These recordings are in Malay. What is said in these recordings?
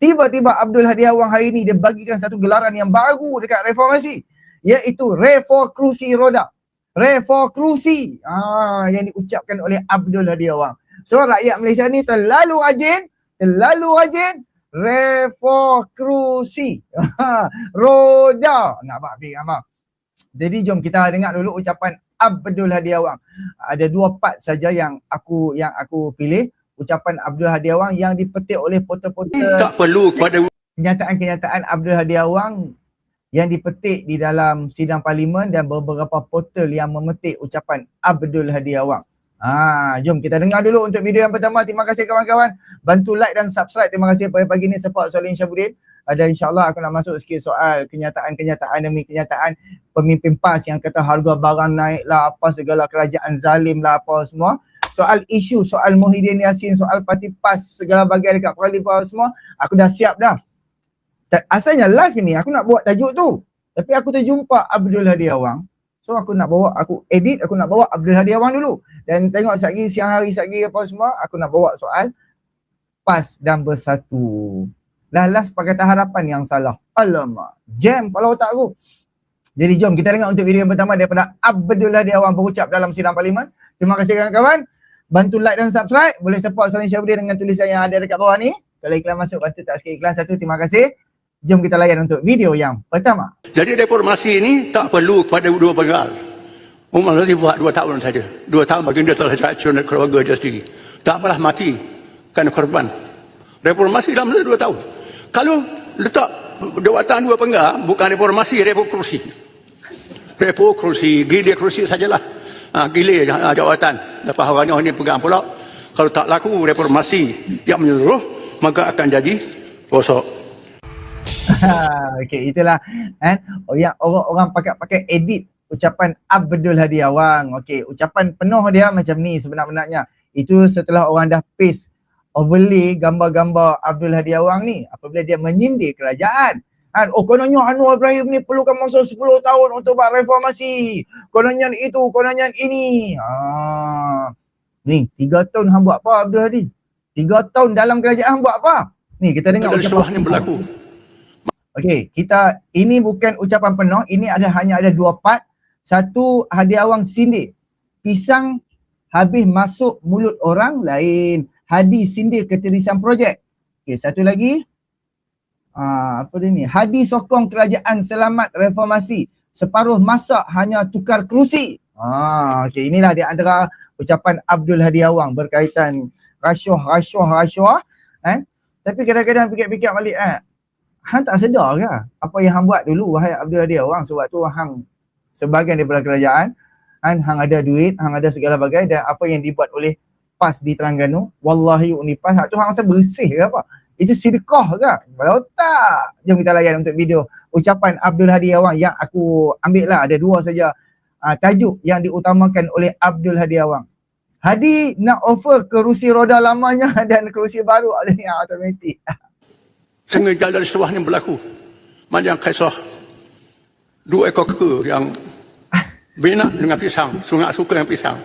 Tiba-tiba Abdul Hadi Awang hari ni dia bagikan satu gelaran yang baru dekat reformasi iaitu Refor Kerusi Roda. Refor Kerusi ah, yang diucapkan oleh Abdul Hadi Awang. So rakyat Malaysia ni terlalu rajin, terlalu rajin Refor Kerusi. Roda. Nak apa habis apa? Jadi jom kita dengar dulu ucapan Abdul Hadi Awang. Ada dua part saja yang aku yang aku pilih ucapan Abdul Hadi Awang yang dipetik oleh portal-portal tak perlu kepada kenyataan-kenyataan Abdul Hadi Awang yang dipetik di dalam sidang parlimen dan beberapa portal yang memetik ucapan Abdul Hadi Awang. Ha, jom kita dengar dulu untuk video yang pertama. Terima kasih kawan-kawan. Bantu like dan subscribe. Terima kasih pada pagi ni support Solin Syabudin. Ada insyaAllah aku nak masuk sikit soal kenyataan-kenyataan demi kenyataan pemimpin PAS yang kata harga barang naik lah apa segala kerajaan zalim lah apa semua soal isu, soal Muhyiddin Yassin, soal parti PAS, segala bagian dekat Perali Power semua, aku dah siap dah. Asalnya live ni aku nak buat tajuk tu. Tapi aku terjumpa Abdul Hadi Awang. So aku nak bawa, aku edit, aku nak bawa Abdul Hadi Awang dulu. Dan tengok lagi, siang hari lagi apa semua, aku nak bawa soal PAS dan bersatu. Dah last Pakatan Harapan yang salah. Alamak, jam kepala otak aku. Jadi jom kita dengar untuk video yang pertama daripada Abdul Hadi Awang berucap dalam sidang parlimen. Terima kasih kawan-kawan. Bantu like dan subscribe. Boleh support Solin Syabudin dengan tulisan yang ada dekat bawah ni. Kalau iklan masuk, bantu tak sikit iklan satu. Terima kasih. Jom kita layan untuk video yang pertama. jadi reformasi ini tak perlu kepada dua penggal Umar Razi buat dua tahun saja dua tahun bagi dia telah racun keluarga dia sendiri tak apalah mati kerana korban reformasi dalam dua tahun kalau letak jawatan dua penggal bukan reformasi reformasi reformasi gila kerusi sajalah ha, gila ha, jawatan lepas orangnya ini pegang pula kalau tak laku reformasi yang menyeluruh maka akan jadi rosok Okey, itulah kan yang orang-orang pakai-pakai edit ucapan Abdul Hadi Awang. Okey, ucapan penuh dia macam ni sebenar-benarnya. Itu setelah orang dah paste overlay gambar-gambar Abdul Hadi Awang ni apabila dia menyindir kerajaan. Kan, oh kononnya Anwar Ibrahim ni perlukan masa 10 tahun untuk buat reformasi. Kononnya itu, kononnya ini. Ha. Ni, 3 tahun hang buat apa Abdul Hadi? 3 tahun dalam kerajaan hang buat apa? Ni kita dengar ada sesuatu yang berlaku Okey, kita ini bukan ucapan penuh, ini ada hanya ada dua part. Satu hadiah awang sindir. Pisang habis masuk mulut orang lain. Hadi sindir ketirisan projek. Okey, satu lagi. Ah, apa dia ni? Hadi sokong kerajaan selamat reformasi. Separuh masa hanya tukar kerusi. Ah, okey, inilah di antara ucapan Abdul Hadi Awang berkaitan rasuah, rasuah, rasuah. Eh? Tapi kadang-kadang fikir-fikir balik eh, hang tak sedar ke apa yang hang buat dulu wahai Abdul Hadi orang sebab tu hang sebahagian daripada kerajaan kan hang ada duit hang ada segala bagai dan apa yang dibuat oleh PAS di Terengganu wallahi unipas hak tu hang rasa bersih ke apa itu sedekah ke? Kalau tak. Jom kita layan untuk video ucapan Abdul Hadi Awang yang aku ambil lah. Ada dua saja. Uh, tajuk yang diutamakan oleh Abdul Hadi Awang. Hadi nak offer kerusi roda lamanya dan kerusi baru? Ada yang automatik sehingga jalan sebuah yang berlaku. Macam kisah? Dua ekor keka yang bina dengan pisang. Sungai suka dengan pisang.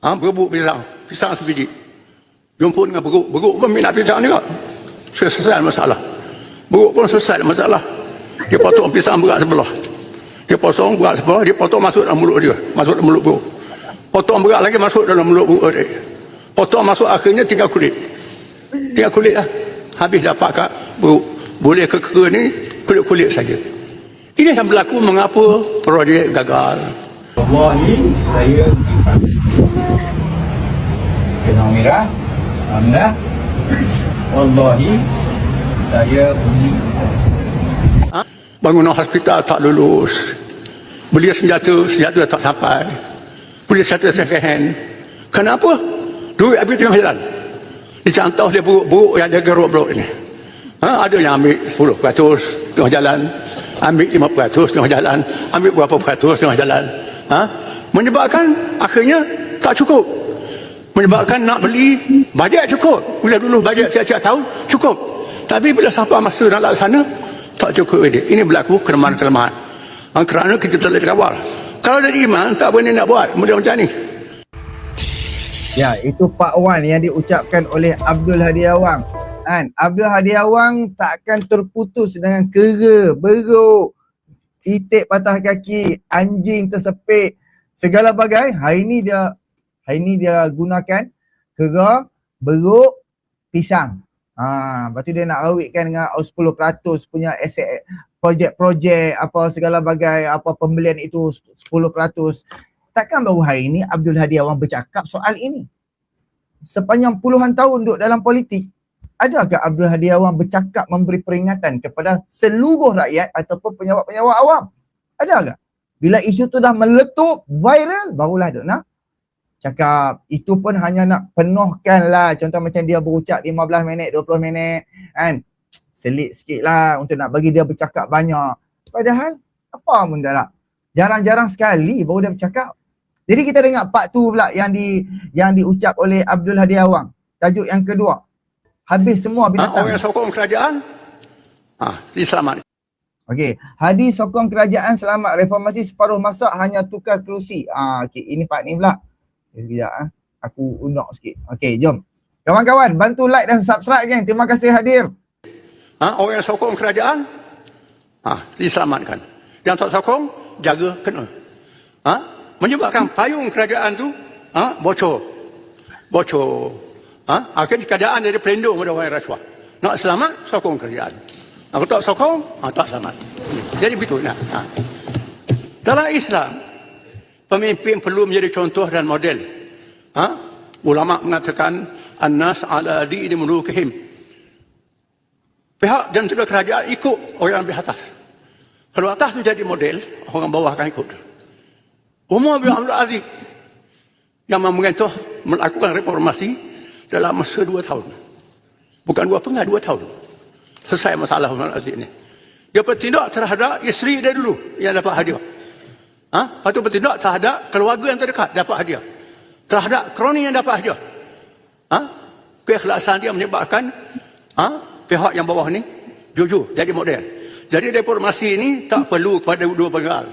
Ha, berebut pisang pisang sebiji. Jumpa dengan beruk. Beruk pun minat pisang juga selesai masalah. Beruk pun selesai masalah. Dia potong pisang berat sebelah. Dia potong berat sebelah dia potong masuk dalam mulut dia. Masuk dalam mulut beruk potong berat lagi masuk dalam mulut beruk dia. Potong masuk akhirnya tinggal kulit. Tinggal kulit lah. Habis dapat kat beruk boleh ke ke ni kulit-kulit saja. Ini yang berlaku mengapa projek gagal. Wallahi saya berikan Benang merah Alhamdulillah Wallahi saya bunyi. Bangunan hospital tak lulus. Beli senjata senjata tak sampai. Beli senjata second hand. Kenapa? Duit habis tengah jalan. Dicantoh dia buruk-buruk yang jaga buruk ini. Ha, ada yang ambil 10% tengah jalan ambil 5% tengah jalan ambil berapa peratus tengah jalan. Ha? menyebabkan akhirnya tak cukup menyebabkan nak beli bajet cukup. Bila dulu bajet tiap-tiap tahun cukup. Tapi bila sampai masa nak laksana tak cukup ini ini berlaku kelemahan-kelemahan. Ha, kerana kita telah dikawal kalau dari iman tak boleh nak buat. Mudah macam ni. Ya, itu Pak Wan yang diucapkan oleh Abdul Hadi Awang. Kan? Abdul Hadi Awang takkan terputus dengan kera, beruk, itik patah kaki, anjing tersepik, segala bagai. Hari ni dia hari ni dia gunakan kera, beruk, pisang. Ha, lepas tu dia nak rawitkan dengan 10% punya aset projek-projek apa segala bagai apa pembelian itu 10%. Takkan baru hari ni Abdul Hadi Awang bercakap soal ini. Sepanjang puluhan tahun duduk dalam politik, adakah Abdul Hadi Awang bercakap memberi peringatan kepada seluruh rakyat ataupun penyawat-penyawat awam? Ada tak? Bila isu tu dah meletup, viral, barulah duk nak cakap. Itu pun hanya nak penuhkan lah. Contoh macam dia berucap 15 minit, 20 minit. Kan? Selit sikit lah untuk nak bagi dia bercakap banyak. Padahal, apa pun dah lah. Jarang-jarang sekali baru dia bercakap. Jadi kita dengar part tu pula yang di yang diucap oleh Abdul Hadi Awang. Tajuk yang kedua. Habis semua Ha, binatang. orang yang sokong kerajaan, ha, diselamatkan. Okey, Hadi sokong kerajaan selamat reformasi separuh masa hanya tukar kerusi. Ah, okey, ini part ni pula. Sekejap ah. Aku undang sikit. Okey, jom. Kawan-kawan, bantu like dan subscribe geng. Terima kasih hadir. Ha, orang yang sokong kerajaan, ha, diselamatkan. Yang tak sokong, jaga kena. Ha, menyebabkan payung kerajaan tu ha, bocor. Bocor. Ha, akhirnya kerajaan jadi pelindung pada orang yang rasuah. Nak selamat, sokong kerajaan. Aku tak sokong, ha, tak selamat. Jadi begitu. Nah, ha. Dalam Islam, pemimpin perlu menjadi contoh dan model. Ha? Ulama mengatakan, An-nas ala dini mulukihim. Pihak dan juga kerajaan ikut orang di atas. Kalau atas tu jadi model, orang bawah akan ikut. Umar bin Abdul Aziz yang memerintah melakukan reformasi dalam masa dua tahun. Bukan dua pengah, dua tahun. Selesai masalah Umar Aziz ini. Dia bertindak terhadap isteri dia dulu yang dapat hadiah. Ha? Tu bertindak terhadap keluarga yang terdekat dapat hadiah. Terhadap kroni yang dapat hadiah. Ha? Keikhlasan dia menyebabkan ha? pihak yang bawah ni jujur jadi model. Jadi reformasi ini tak perlu pada dua penggal.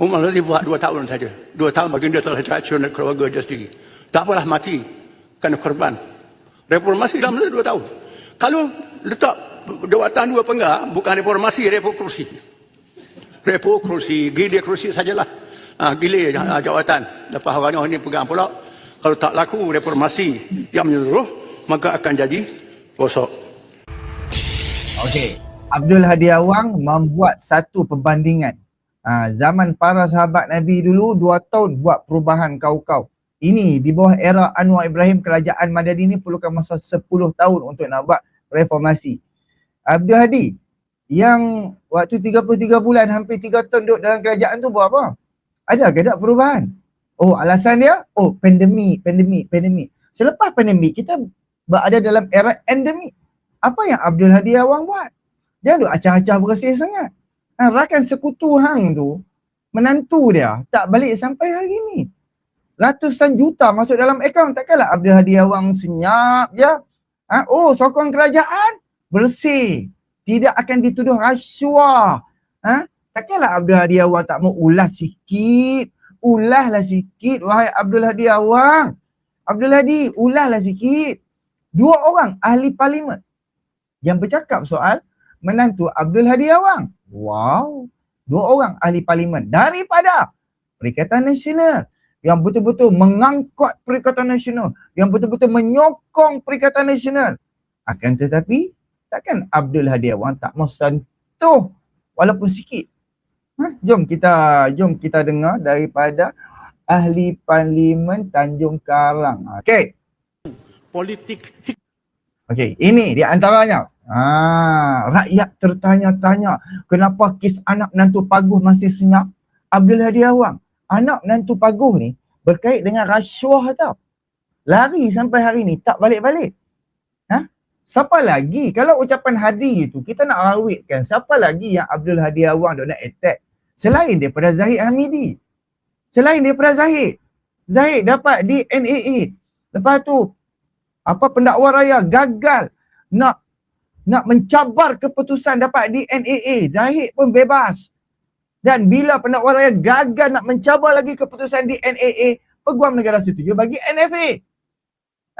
Umar Aziz buat dua tahun saja. Dua tahun bagi dia telah racun keluarga dia sendiri. Tak apalah mati kerana korban. Reformasi dalam dua tahun. Kalau letak jawatan dua penggal, bukan reformasi, repokrasi. Repokrasi, gila kerusi sajalah. Ha, gila ha, jawatan. Lepas orang ini pegang pula. Kalau tak laku reformasi yang menyeluruh, maka akan jadi rosok. Okey. Abdul Hadi Awang membuat satu perbandingan. Ha, zaman para sahabat Nabi dulu dua tahun buat perubahan kau-kau. Ini di bawah era Anwar Ibrahim kerajaan Madani ni perlukan masa 10 tahun untuk nak buat reformasi. Abdul Hadi yang waktu 33 bulan hampir 3 tahun duduk dalam kerajaan tu buat apa? Ada ke tak perubahan? Oh alasan dia? Oh pandemik, pandemik, pandemik. Selepas pandemik kita berada dalam era endemik. Apa yang Abdul Hadi Awang buat? Dia duk acah-acah bersih sangat. Ha, rakan sekutu hang tu, menantu dia tak balik sampai hari ni. Ratusan juta masuk dalam akaun. Takkanlah Abdul Hadi Awang senyap je. Ha, oh sokong kerajaan, bersih. Tidak akan dituduh rasuah. Ha? Takkanlah Abdul Hadi Awang tak mau ulas sikit. Ulahlah sikit wahai Abdul Hadi Awang. Abdul Hadi, ulahlah sikit. Dua orang ahli parlimen yang bercakap soal menantu Abdul Hadi Awang. Wow. Dua orang ahli parlimen daripada Perikatan Nasional yang betul-betul mengangkut Perikatan Nasional, yang betul-betul menyokong Perikatan Nasional. Akan tetapi, takkan Abdul Hadi Awang tak mau sentuh walaupun sikit. Ha? Jom kita jom kita dengar daripada ahli parlimen Tanjung Karang. Okey. Politik Okey, ini di antaranya. Ah, rakyat tertanya-tanya kenapa kes anak menantu Paguh masih senyap? Abdul Hadi Awang, anak menantu Paguh ni berkait dengan rasuah tau. Lari sampai hari ni tak balik-balik. Siapa lagi? Kalau ucapan Hadi itu kita nak rawitkan siapa lagi yang Abdul Hadi Awang nak attack selain daripada Zahid Hamidi. Selain daripada Zahid. Zahid dapat di NAA. Lepas tu apa pendakwa raya gagal nak nak mencabar keputusan dapat di NAA. Zahid pun bebas. Dan bila pendakwa raya gagal nak mencabar lagi keputusan di NAA, Peguam Negara setuju bagi NFA.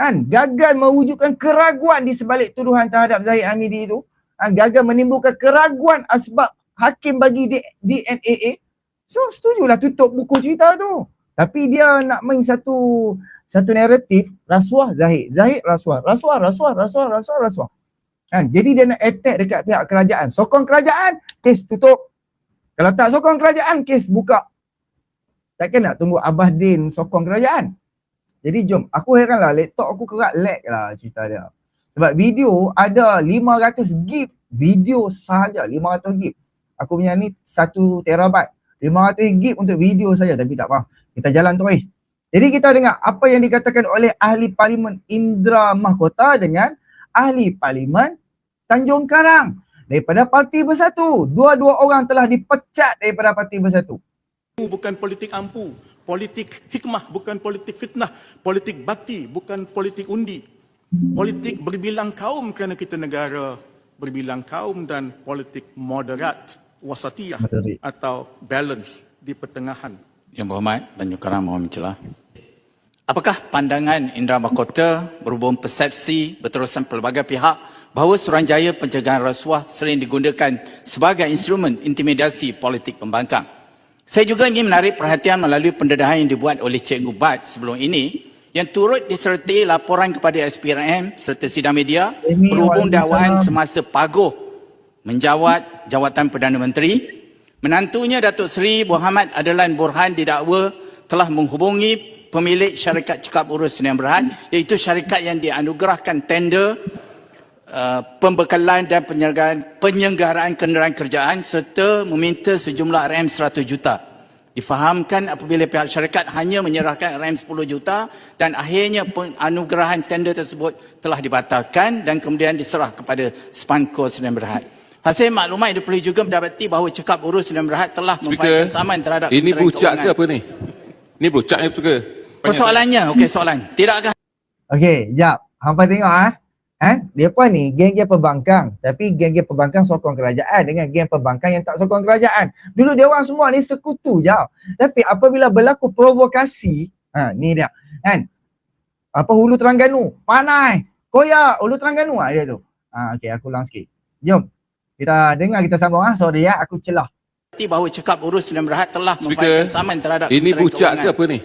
Kan? Gagal mewujudkan keraguan di sebalik tuduhan terhadap Zahid Hamidi itu. Kan? gagal menimbulkan keraguan sebab hakim bagi DNAA so setujulah tutup buku cerita tu. Tapi dia nak main satu satu naratif rasuah Zahid. Zahid rasuah. Rasuah rasuah rasuah rasuah rasuah. Kan? Jadi dia nak attack dekat pihak kerajaan. Sokong kerajaan kes tutup. Kalau tak sokong kerajaan kes buka. Takkan nak tunggu Abah Din sokong kerajaan jadi jom, aku heran lah laptop aku kerat lag lah cerita dia. Sebab video ada 500 gig video sahaja 500 gig. Aku punya ni 1 terabyte. 500 gig untuk video saja tapi tak apa. Kita jalan terus. Jadi kita dengar apa yang dikatakan oleh ahli parlimen Indra Mahkota dengan ahli parlimen Tanjung Karang daripada Parti Bersatu. Dua-dua orang telah dipecat daripada Parti Bersatu. bukan politik ampu, politik hikmah bukan politik fitnah, politik bakti bukan politik undi. Politik berbilang kaum kerana kita negara berbilang kaum dan politik moderat, wasatiyah Moderate. atau balance di pertengahan. Yang berhormat Tanjung Karang mohon mencelah. Apakah pandangan Indra Mahkota berhubung persepsi berterusan pelbagai pihak bahawa Suruhanjaya pencegahan rasuah sering digunakan sebagai instrumen intimidasi politik pembangkang? Saya juga ingin menarik perhatian melalui pendedahan yang dibuat oleh Cikgu Bat sebelum ini yang turut disertai laporan kepada SPRM serta sidang media Ini berhubung dakwaan semasa Paguh menjawat jawatan Perdana Menteri. Menantunya Datuk Seri Muhammad Adlan Burhan didakwa telah menghubungi pemilik syarikat cekap urus Sdn Berhad iaitu syarikat yang dianugerahkan tender uh, pembekalan dan penyelenggaraan, penyelenggaraan kenderaan kerjaan serta meminta sejumlah RM 100 juta. Difahamkan apabila pihak syarikat hanya menyerahkan RM 10 juta dan akhirnya penganugerahan tender tersebut telah dibatalkan dan kemudian diserah kepada Spanco Sdn Berhad. Hasil maklumat yang diperoleh juga mendapati bahawa cekap urus Sdn Berhad telah memfailkan saman terhadap ini berucak ke apa ni? Ni berucak ni betul ke? Persoalannya, okey soalan. Tidakkah Okey, jap. Hampa tengok ah. Eh, depa ni geng-geng pembangkang, tapi geng-geng pembangkang sokong kerajaan dengan geng pembangkang yang tak sokong kerajaan. Dulu dia orang semua ni sekutu je. Tapi apabila berlaku provokasi, ha ni dia. Kan? Apa hulu Terengganu, panai, koyak hulu Terengganu ah dia tu. Ha okey aku ulang sikit. Jom. Kita dengar kita sambung ah. Sorry ya, aku celah. bahawa cekap urus Sdn Berhad telah Speaker, memfailkan saman terhadap Ini berucak ke apa ni?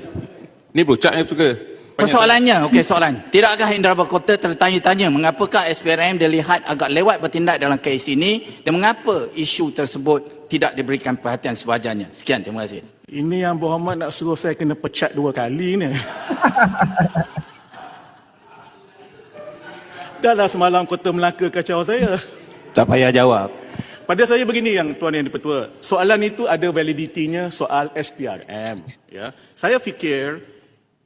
Ni berucak ni betul ke? Persoalannya, okey soalan. Tidakkah Indra Bakota tertanya-tanya mengapakah SPRM dilihat agak lewat bertindak dalam kes ini dan mengapa isu tersebut tidak diberikan perhatian sewajarnya? Sekian, terima kasih. Ini yang Muhammad nak suruh saya kena pecat dua kali ni. Dah lah semalam Kota Melaka kacau saya. Tak payah jawab. Pada saya begini yang Tuan Yang Dipertua. Soalan itu ada validitinya soal SPRM. Ya. Saya fikir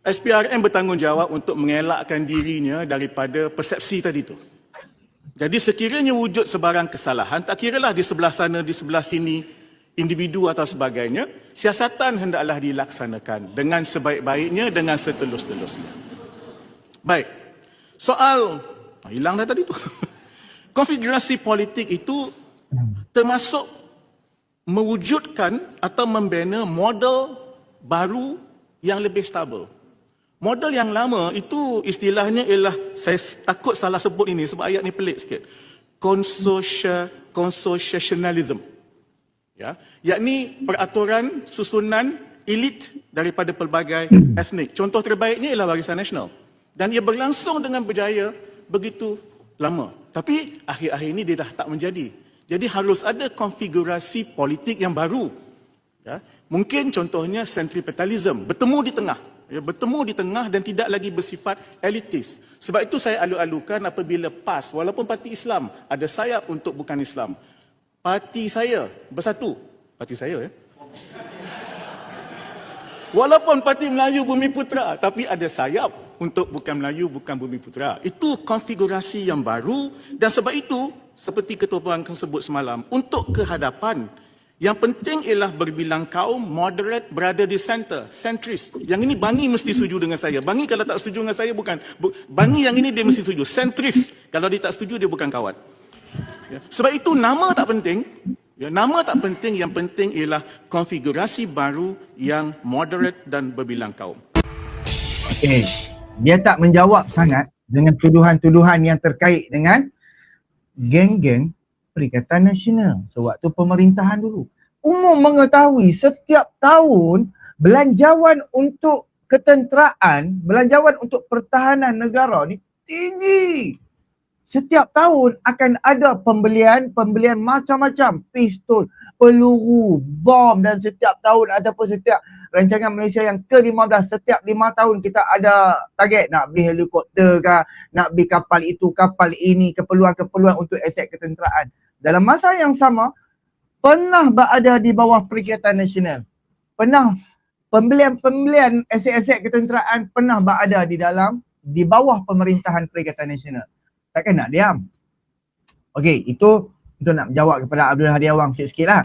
SPRM bertanggungjawab untuk mengelakkan dirinya daripada persepsi tadi itu. Jadi sekiranya wujud sebarang kesalahan, tak kiralah di sebelah sana, di sebelah sini, individu atau sebagainya, siasatan hendaklah dilaksanakan dengan sebaik-baiknya, dengan setelus-telusnya. Baik, soal, ah, hilang dah tadi tu. Konfigurasi politik itu termasuk mewujudkan atau membina model baru yang lebih stabil. Model yang lama itu istilahnya ialah saya takut salah sebut ini sebab ayat ni pelik sikit. Consortia, consortiationalism. Ya, yakni peraturan susunan elit daripada pelbagai etnik. Contoh terbaiknya ialah Barisan Nasional. Dan ia berlangsung dengan berjaya begitu lama. Tapi akhir-akhir ini dia dah tak menjadi. Jadi harus ada konfigurasi politik yang baru. Ya, mungkin contohnya centripetalism, bertemu di tengah. Ya, bertemu di tengah dan tidak lagi bersifat elitis. Sebab itu saya alu-alukan apabila PAS, walaupun parti Islam, ada sayap untuk bukan Islam. Parti saya bersatu. Parti saya ya. Walaupun Parti Melayu Bumi Putra, tapi ada sayap untuk bukan Melayu, bukan Bumi Putra. Itu konfigurasi yang baru dan sebab itu, seperti Ketua Perangkan sebut semalam, untuk kehadapan, yang penting ialah berbilang kaum, moderate, berada di center, centris. Yang ini Bangi mesti setuju dengan saya. Bangi kalau tak setuju dengan saya bukan. bu- Bangi yang ini dia mesti setuju. Centris. Kalau dia tak setuju, dia bukan kawan. Ya. Sebab itu nama tak penting. Ya, nama tak penting, yang penting ialah konfigurasi baru yang moderate dan berbilang kaum. Eh, dia tak menjawab sangat dengan tuduhan-tuduhan yang terkait dengan geng-geng Perikatan Nasional sewaktu pemerintahan dulu. Umum mengetahui setiap tahun belanjawan untuk ketenteraan, belanjawan untuk pertahanan negara ni tinggi. Setiap tahun akan ada pembelian-pembelian macam-macam, pistol, peluru, bom dan setiap tahun ataupun setiap rancangan Malaysia yang ke-15 setiap lima tahun kita ada target nak beli helikopter ke, nak beli kapal itu, kapal ini, keperluan-keperluan untuk aset ketenteraan. Dalam masa yang sama, pernah berada di bawah Perikatan Nasional. Pernah pembelian-pembelian aset-aset ketenteraan pernah berada di dalam di bawah pemerintahan Perikatan Nasional. Takkan nak diam. Okey, itu untuk nak menjawab kepada Abdul Hadi Awang sikit-sikit lah.